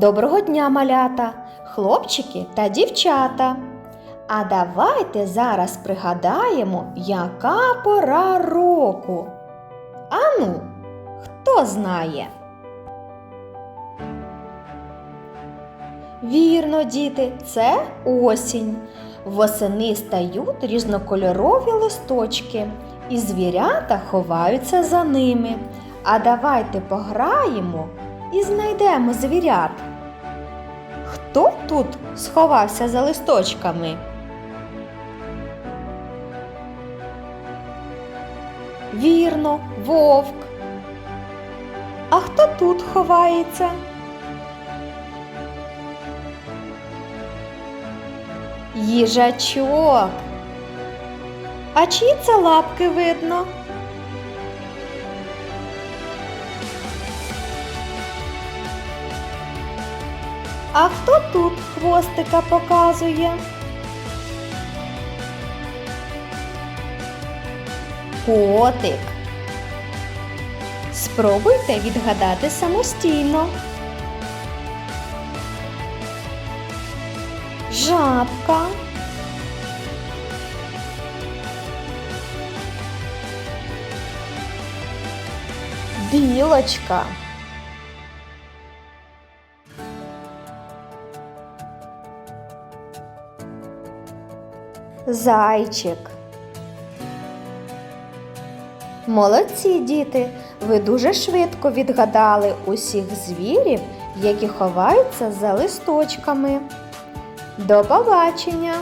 Доброго дня, малята, хлопчики та дівчата. А давайте зараз пригадаємо, яка пора року. Ану, хто знає? Вірно, діти, це осінь. Восени стають різнокольорові листочки, і звірята ховаються за ними. А давайте пограємо і знайдемо звірят. Хто тут сховався за листочками? Вірно, вовк. А хто тут ховається? Їжачок. А чиї це лапки видно? А хто тут хвостика показує? Котик. Спробуйте відгадати самостійно. Жабка. Білочка. Зайчик. Молодці діти! Ви дуже швидко відгадали усіх звірів, які ховаються за листочками. До побачення!